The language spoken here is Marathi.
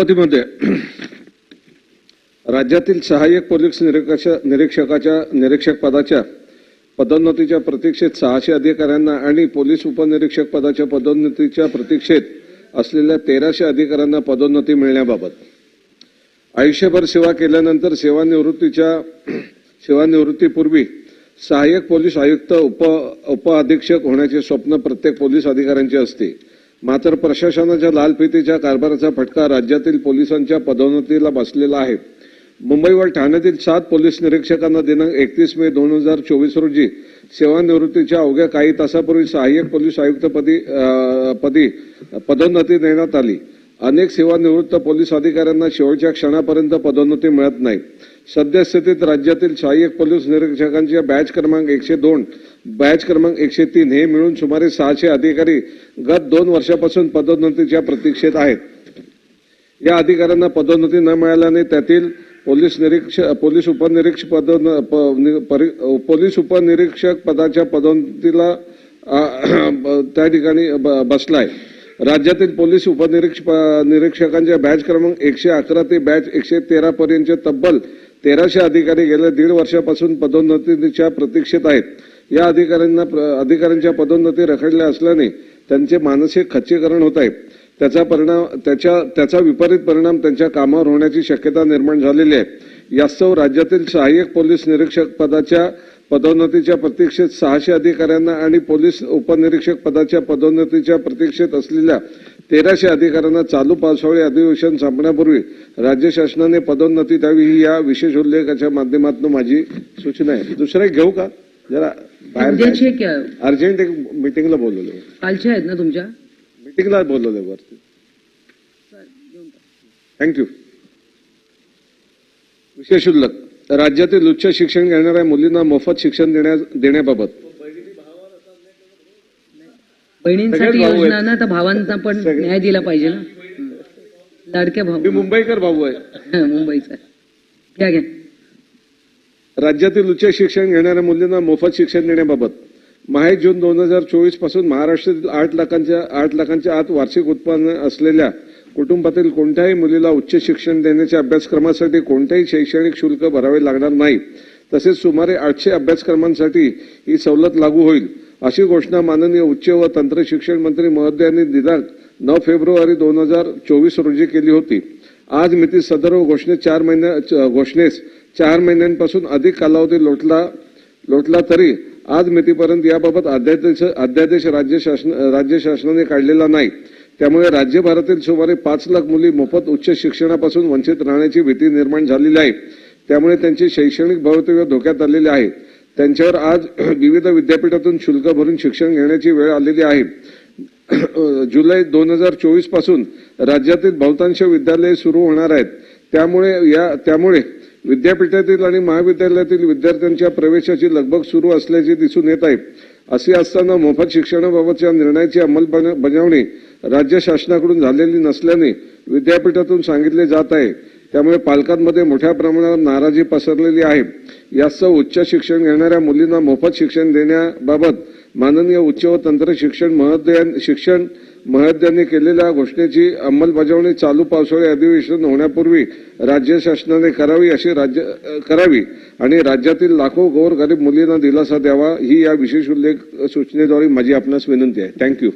सभापतीमध्ये राज्यातील सहाय्यक पोलीस निरीक्षक निरीक्षकाच्या निरीक्षक पदाच्या पदोन्नतीच्या प्रतीक्षेत सहाशे अधिकाऱ्यांना आणि पोलीस उपनिरीक्षक पदाच्या पदोन्नतीच्या प्रतीक्षेत असलेल्या तेराशे अधिकाऱ्यांना पदोन्नती मिळण्याबाबत. आयुष्यभर सेवा केल्यानंतर सेवानिवृत्तीच्या सेवानिवृत्तीपूर्वी सहाय्यक पोलीस आयुक्त उप उपअधीक्षक होण्याचे स्वप्न प्रत्येक पोलीस अधिकाऱ्यांचे असते. मात्र प्रशासनाच्या लालफितीच्या कारभाराचा फटका राज्यातील पोलिसांच्या पदोन्नतीला बसलेला आहे. मुंबई व ठाण्यातील सात पोलीस निरीक्षकांना दिनांक एकतीस मे दोन हजार चोवीस रोजी सेवानिवृत्तीच्या अवघ्या काही तासापूर्वी सहाय्यक पोलीस आयुक्तपदी पदी पदोन्नती देण्यात आली. अनेक सेवानिवृत्त पोलीस अधिकाऱ्यांना शेवटच्या क्षणापर्यंत पदोन्नती मिळत नाही. सद्यस्थितीत राज्यातील सहाय्यक पोलीस निरीक्षकांच्या बॅच क्रमांक एकशे दोन बॅच क्रमांक एकशे तीन हे मिळून सुमारे सहाशे अधिकारी गत दोन वर्षापासून पदोन्नतीच्या प्रतीक्षेत आहेत. या अधिकाऱ्यांना पदोन्नती न मिळाल्याने त्यातील पोलीस निरीक्षक पोलीस उपनिरीक्षक पदोन परि- पोलीस उपनिरीक्षक पदाच्या पदोन्नतीला त्या ठिकाणी ब- बसलाय. राज्यातील पोलीस उपनिरीक्षक प- निरीक्षकांच्या बॅच क्रमांक एकशे अकरा ते बॅच एकशे तेरा पर्यंतचे तब्बल तेराशे अधिकारी गेल्या दीड वर्षापासून पदोन्नतीच्या प्रतीक्षेत आहेत. या अधिकाऱ्यांना प्र- अधिकाऱ्यांच्या पदोन्नती रखडल्या असल्याने त्यांचे मानसिक खच्चीकरण होत आहे. त्याचा परिणाम त्याच्या त्याचा विपरीत परिणाम त्यांच्या कामावर होण्याची शक्यता निर्माण झालेली आहे. यास्तव राज्यातील सहाय्यक पोलीस निरीक्षक पदाच्या पदोन्नतीच्या प्रतीक्षेत सहाशे अधिकाऱ्यांना आणि पोलीस उपनिरीक्षक पदाच्या पदोन्नतीच्या प्रतीक्षेत असलेल्या तेराशे अधिकाऱ्यांना चालू पावसाळी अधिवेशन संपण्यापूर्वी राज्य शासनाने पदोन्नती द्यावी ही या विशेष उल्लेखाच्या माध्यमातून माझी सूचना आहे. दुसरं घेऊ का? जरा अर्जंट एक मिटिंगला बोलवलं. कालच्या आहेत ना तुमच्या? मिटिंगला बोलवलं वरती. थँक्यू विशेष उल्लेख. राज्यातील उच्च शिक्षण घेणाऱ्या मुलींना मोफत शिक्षण देण्या देण्याबाबत. बहिणींसाठी. योजना ना तर भावांना पण. न्याय दिला पाहिजे ना. लाडक्या भाऊ. मी मुंबईकर भाऊ आहे. मुंबईचा. घ्या घ्या. राज्यातील उच्च शिक्षण घेणाऱ्या मुलींना मोफत शिक्षण देण्याबाबत. माहे जून दोन हजार चोवीसपासून महाराष्ट्रातील आठ लाखांच्या आठ लाखांच्या आत वार्षिक उत्पन्न असलेल्या कुटुंबातील कोणत्याही मुलीला उच्च शिक्षण देण्याच्या अभ्यासक्रमासाठी कोणतेही शैक्षणिक शुल्क भरावे लागणार नाही. तसेच सुमारे आठशे अभ्यासक्रमांसाठी ही सवलत लागू होईल. अशी घोषणा माननीय उच्च व तंत्र शिक्षण मंत्री महोदयांनी दिनांक नऊ फेब्रुवारी दोन हजार चोवीस रोजी केली होती. आज मिती सदर्व घोषणे चार महिन्या च- घोषणेस चार महिन्यांपासून अधिक कालावधी लोटला लोटला तरी आज मितीपर्यंत याबाबत अध्यादेश अध्यादेश राज्य शासन राज्य शासनाने काढलेला नाही. त्यामुळे राज्यभरातील सुमारे पाच लाख मुली मोफत उच्च शिक्षणापासून वंचित राहण्याची भीती निर्माण झालेली आहे. त्यामुळे त्यांचे शैक्षणिक भवितव्य धोक्यात आलेले आहे. त्यांच्यावर आज विविध विद्यापीठातून शुल्क भरून शिक्षण घेण्याची वेळ आलेली आहे. जुलै दोन हजार चोवीसपासून राज्यातील बहुतांश विद्यालये सुरू होणार आहेत. त्यामुळे या त्यामुळे विद्यापीठातील आणि महाविद्यालयातील विद्यार्थ्यांच्या प्रवेशाची लगबग सुरू असल्याचे दिसून येत आहे. असे असताना मोफत शिक्षणाबाबतच्या निर्णयाची अंमलबजावणी राज्य शासनाकडून झालेली नसल्याने विद्यापीठातून सांगितले जात आहे. त्यामुळे पालकांमध्ये मोठ्या प्रमाणावर नाराजी पसरलेली आहे. यास्तव उच्च शिक्षण घेणाऱ्या मुलींना मोफत शिक्षण देण्याबाबत माननीय उच्च व तंत्र शिक्षण महोदयां शिक्षण महोदयांनी केलेल्या घोषणेची अंमलबजावणी चालू पावसाळी अधिवेशन होण्यापूर्वी राज्य शासनाने करावी अशी राज्य करावी आणि राज्यातील लाखो गोरगरीब मुलींना दिलासा द्यावा ही या विशेष उल्लेख सूचनेद्वारे माझी आपणास विनंती आहे. थँक्यू